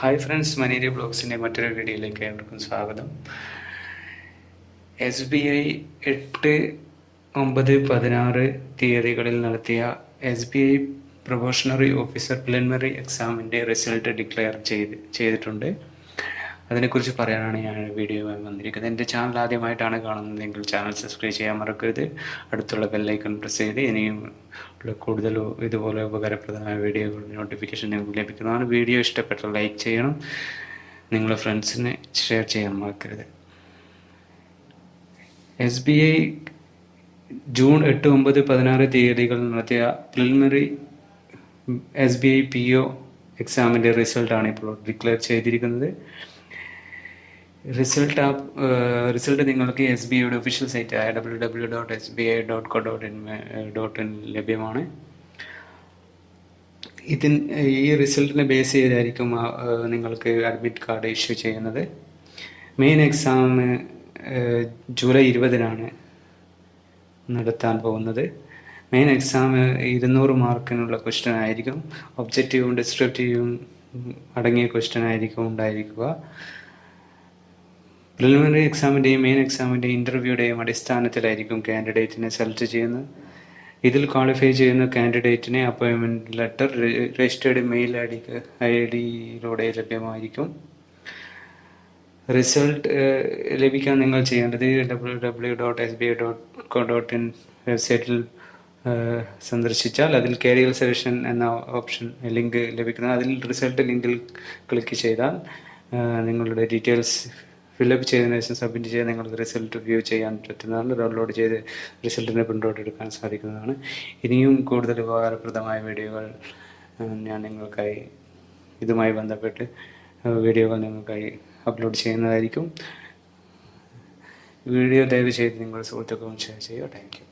Hi friends മനേരി ബ്ലോഗ്സിന്റെ മറ്റൊരു വീഡിയോയിലേക്ക് ഏവർക്കും സ്വാഗതം. എസ് ബി ഐ എട്ട് ഒമ്പത് പതിനാറ് തീയതികളിൽ നടത്തിയ S B I probationary officer preliminary എക്സാമിന്റെ റിസൾട്ട് ഡിക്ലെയർ ചെയ്ത് ചെയ്തിട്ടുണ്ട്. അതിനെക്കുറിച്ച് പറയാനാണ് ഞാൻ വീഡിയോയുമായി വന്നിരിക്കുന്നത്. എന്റെ ചാനൽ ആദ്യമായിട്ടാണ് കാണുന്നതെങ്കിൽ ചാനൽ സബ്സ്ക്രൈബ് ചെയ്യാൻ മറക്കരുത്. അടുത്തുള്ള ബെല്ലൈക്കൺ പ്രസ് ചെയ്ത് ഇനിയും കൂടുതൽ ഇതുപോലെ ഉപകാരപ്രദമായ വീഡിയോകളുടെ നോട്ടിഫിക്കേഷൻ നിങ്ങൾക്ക് ലഭിക്കുന്നതാണ്. വീഡിയോ ഇഷ്ടപ്പെട്ട ലൈക്ക് ചെയ്യണം. നിങ്ങളുടെ ഫ്രണ്ട്സിന് ഷെയർ ചെയ്യാൻ മറക്കരുത്. എസ് ബി ഐ ജൂൺ എട്ട് ഒമ്പത് പതിനാറ് തീയതികൾ നടത്തിയ preliminary S B I P O എക്സാമിന്റെ റിസൾട്ടാണ് ഇപ്പോൾ ഡിക്ലെയർ ചെയ്തിരിക്കുന്നത്. റിസൾട്ട് ആ റിസൾട്ട് നിങ്ങൾക്ക് എസ് ബി ഐയുടെ ഒഫീഷ്യൽ സൈറ്റ് ആയ W W dot S B I dot co dot in dot in ലഭ്യമാണ്. ഇതിൻ ഈ റിസൾട്ടിനെ ബേസ് ചെയ്തായിരിക്കും നിങ്ങൾക്ക് അഡ്മിറ്റ് കാർഡ് ഇഷ്യൂ ചെയ്യുന്നത്. മെയിൻ എക്സാം ജൂലൈ ഇരുപതിനാണ് നടത്താൻ പോകുന്നത്. മെയിൻ എക്സാം ഇരുന്നൂറ് മാർക്കിനുള്ള ക്വസ്റ്റ്യൻ ആയിരിക്കും. ഒബ്ജക്റ്റീവും ഡിസ്ക്രിപ്റ്റീവും അടങ്ങിയ ക്വസ്റ്റ്യൻ ആയിരിക്കും ഉണ്ടായിരിക്കുക. പ്രിലിമിനറി എക്സാമിന്റെയും മെയിൻ എക്സാമിന്റെയും ഇന്റർവ്യൂയുടെയും അടിസ്ഥാനത്തിലായിരിക്കും കാൻഡിഡേറ്റിനെ സെലക്ട് ചെയ്യുന്നത്. ഇതിൽ ക്വാളിഫൈ ചെയ്യുന്ന കാൻഡിഡേറ്റിനെ അപ്പോയിൻമെന്റ് letter registered mail I D I ഡിയിലൂടെ ലഭ്യമായിരിക്കും. റിസൾട്ട് ലഭിക്കാൻ നിങ്ങൾ ചെയ്യേണ്ടത് W W dot S B I dot co dot in വെബ്സൈറ്റിൽ സന്ദർശിച്ചാൽ അതിൽ കരിയർ സെലക്ഷൻ എന്ന ഓപ്ഷൻ ലിങ്ക് ലഭിക്കുന്നത് അതിൽ റിസൾട്ട് ലിങ്കിൽ ക്ലിക്ക് ചെയ്താൽ നിങ്ങളുടെ ഡീറ്റെയിൽസ് ഫില്ലപ്പ് ചെയ്തതിനു ശേഷം സബ്മിറ്റ് ചെയ്ത് നിങ്ങൾക്ക് റിസൾട്ട് വ്യൂ ചെയ്യാൻ പറ്റുന്നതാണ്. ഡൗൺലോഡ് ചെയ്ത് റിസൾട്ടിന്റെ പ്രിന്റ് എടുക്കാൻ സാധിക്കുന്നതാണ്. ഇനിയും കൂടുതൽ ഉപകാരപ്രദമായ വീഡിയോകൾ ഞാൻ നിങ്ങൾക്കായി ഇതുമായി ബന്ധപ്പെട്ട് വീഡിയോകൾ നിങ്ങൾക്കായി അപ്ലോഡ് ചെയ്യുന്നതായിരിക്കും. വീഡിയോ ദയവ് ചെയ്ത് നിങ്ങളുടെ സുഹൃത്തുക്കളും ഷെയർ ചെയ്യുക. Thank you.